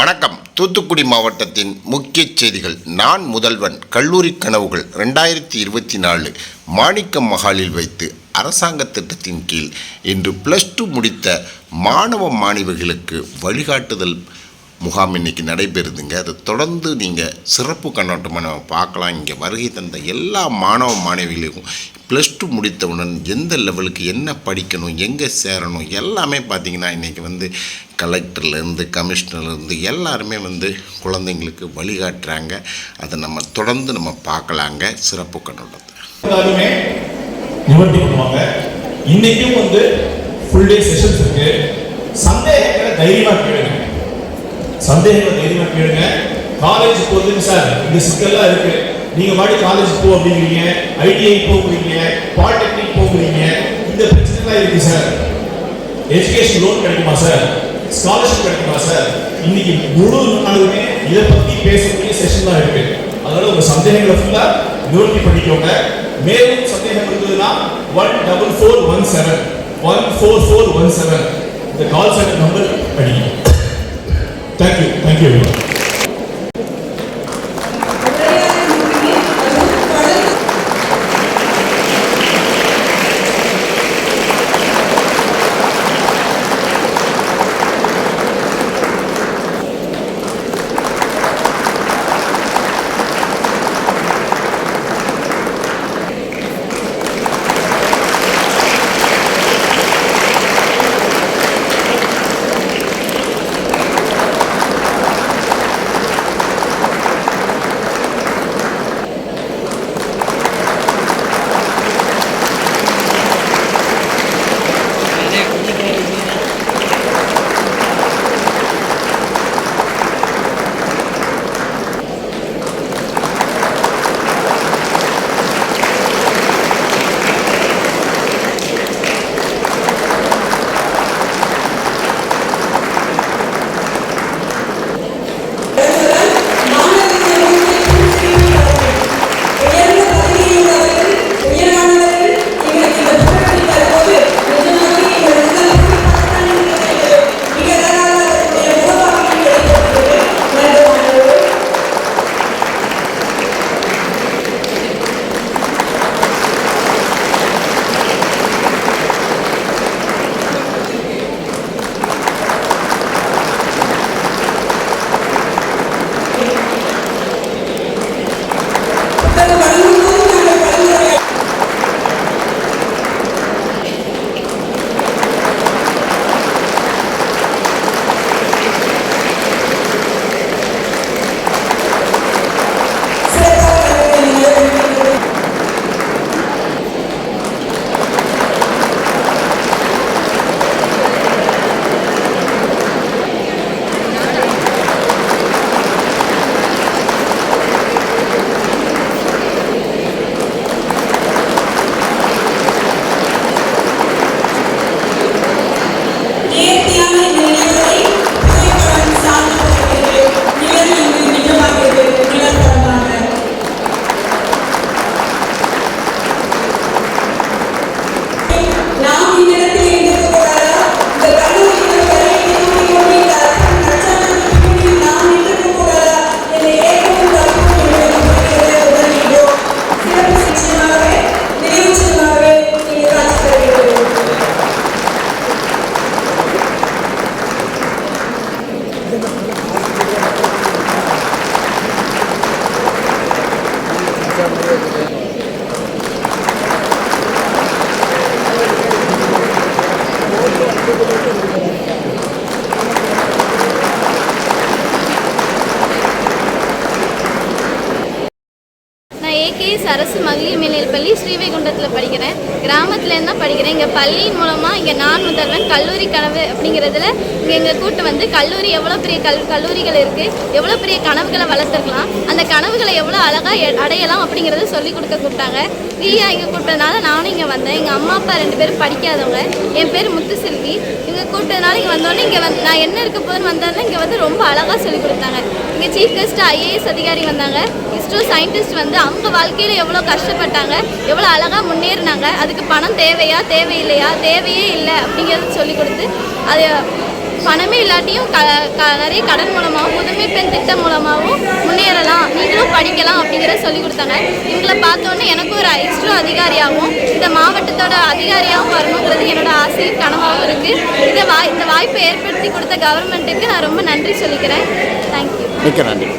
வணக்கம். தூத்துக்குடி மாவட்டத்தின் முக்கிய செய்திகள். நான் முதல்வன். கல்லூரி கனவுகள் ரெண்டாயிரத்தி இருபத்தி நாலு. மாணிக்கம் மகாலில் வைத்து அரசாங்க திட்டத்தின் கீழ் இன்று ப்ளஸ் டூ முடித்த மாணவ மாணவிகளுக்கு வழிகாட்டுதல் முகாம் இன்னைக்கு நடைபெறுதுங்க. அதை தொடர்ந்து நீங்கள் சிறப்பு கண்ணோட்டமாக நம்ம பார்க்கலாம். இங்கே வருகை தந்த எல்லா மாணவ மாணவிகளுக்கும் ப்ளஸ் டூ முடித்தவுடன் எந்த லெவலுக்கு என்ன படிக்கணும் எங்கே சேரணும் எல்லாமே பார்த்திங்கன்னா இன்றைக்கி வந்து கலெக்டர்லேருந்து கமிஷனர்லேருந்து எல்லாருமே வந்து குழந்தைங்களுக்கு வழிகாட்டுறாங்க. அதை நம்ம தொடர்ந்து நம்ம பார்க்கலாங்க. சிறப்பு கண்ணுள்ளது இன்றைக்கும் இன்னைக்கும் வந்து ஃபுல் டே செஷன்ஸ் இருக்கு. சந்தேகங்களை தைரியமாக கேளுங்க. சந்தேகங்களை தைரியமாக கேளுங்க. காலேஜ் போகுதுன்னு சார் இந்த சிக்கல்லாம் இருக்குது நீங்க மாதிரி காலேஜ் போ அப்படிங்கிறீங்க ஐடிஐ போகிறீங்க பாலிடெக்னிக் போகிறீங்க இந்த பிரச்சனைலாம் இருக்கு சார் எஜுகேஷன் லோன் கிடைக்குமா சார் ஸ்காலர்ஷிப் கிடைக்குமா சார் இன்னைக்கு முழு நாளுமே இதை பத்தி பேசக்கூடிய செஷன் தான் இருக்கு. அதனால உங்க சந்தேகங்களை ஃபுல்லா நிவர்த்தி பண்ணிக்கோங்க. மேலும் சந்தேகம் இருந்ததுன்னா one double four one seven one four four one seven இந்த கால் சென்டர் நம்பர் அடிங்க தேங்க்யூ தேங்க்யூ ಮಕ್ಕಳು Thank you. நான் அரசு மகளிர் மேல்நிலைப் பள்ளி ஸ்ரீவைகுண்டத்தில் படிக்கிறேன். கிராமத்துலேருந்து தான் படிக்கிறேன். இங்கே பள்ளியின் மூலமாக இங்கே நான் முதல்வன் கல்லூரி கனவு அப்படிங்கிறதுல இங்கே எங்கள் கூட்டு வந்து கல்லூரி எவ்வளோ பெரிய கல் கல்லூரிகள் இருக்குது எவ்வளோ பெரிய கனவுகளை வளர்த்துருக்கலாம் அந்த கனவுகளை எவ்வளோ அழகாக அடையலாம் அப்படிங்கிறத சொல்லி கொடுக்க கூப்பிட்டாங்க. ஃப்ரீயாக இங்கே கூப்பிட்டதுனால நானும் இங்கே வந்தேன். எங்கள் அம்மா அப்பா ரெண்டு பேரும் படிக்காதவங்க. என் பேர் முத்துசெல்வி. இங்கே கூப்பிட்டதுனால இங்கே வந்தோடனே இங்கே வந்து நான் என்ன இருக்க போதுன்னு வந்தோடனே இங்கே வந்து ரொம்ப அழகாக சொல்லி கொடுத்தாங்க. இங்கே சீஃப் கெஸ்ட் ஐஏஎஸ் அதிகாரி வந்தாங்க. இஸ்ரோ சயின்டிஸ்ட் வந்து அவங்க வாழ்க்கை வாழ்க்கையில் எவ்வளோ கஷ்டப்பட்டாங்க எவ்வளோ அழகாக முன்னேறினாங்க அதுக்கு பணம் தேவையா தேவையில்லையா தேவையே இல்லை அப்படிங்கிறது சொல்லி கொடுத்து அது பணமே இல்லாட்டியும் க க- நிறைய கடன் மூலமாகவும் புதுமை பெண் திட்டம் மூலமாகவும் முன்னேறலாம் நீங்களும் படிக்கலாம் அப்படிங்கிறத சொல்லி கொடுத்தாங்க. இவங்களை பார்த்தோன்னே எனக்கும் ஒரு எக்ஸ்ட்ரா அதிகாரியாகவும் இந்த மாவட்டத்தோட அதிகாரியாகவும் வரணுங்கிறது என்னோட ஆசையும் கனவாகவும் இருக்குது இதை வாய் இந்த வாய்ப்பை ஏற்படுத்தி கொடுத்த கவர்மெண்ட்டுக்கு நான் ரொம்ப நன்றி சொல்லிக்கிறேன். தேங்க்யூ மிக்க நன்றி.